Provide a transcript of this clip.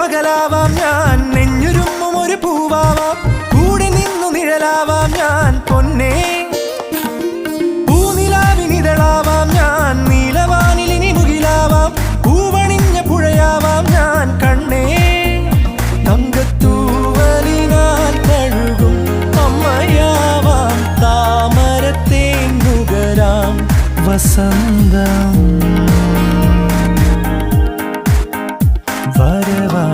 പകലാവാം ഞാൻ നെഞ്ഞുരുമ്മും ഒരു പൂവാവാം. കൂടെ നിന്നു നിഴലാവാം ഞാൻ പൊന്നേ. പൂനിലാവിനിതളാവാം ഞാൻ നീലവാനിലിനി മുകിലാവാം. പൂവണിഞ്ഞ പുഴയാവാം ഞാൻ കണ്ണേ. തങ്കത്തൂവലിനാൽ വസന്തം மறவா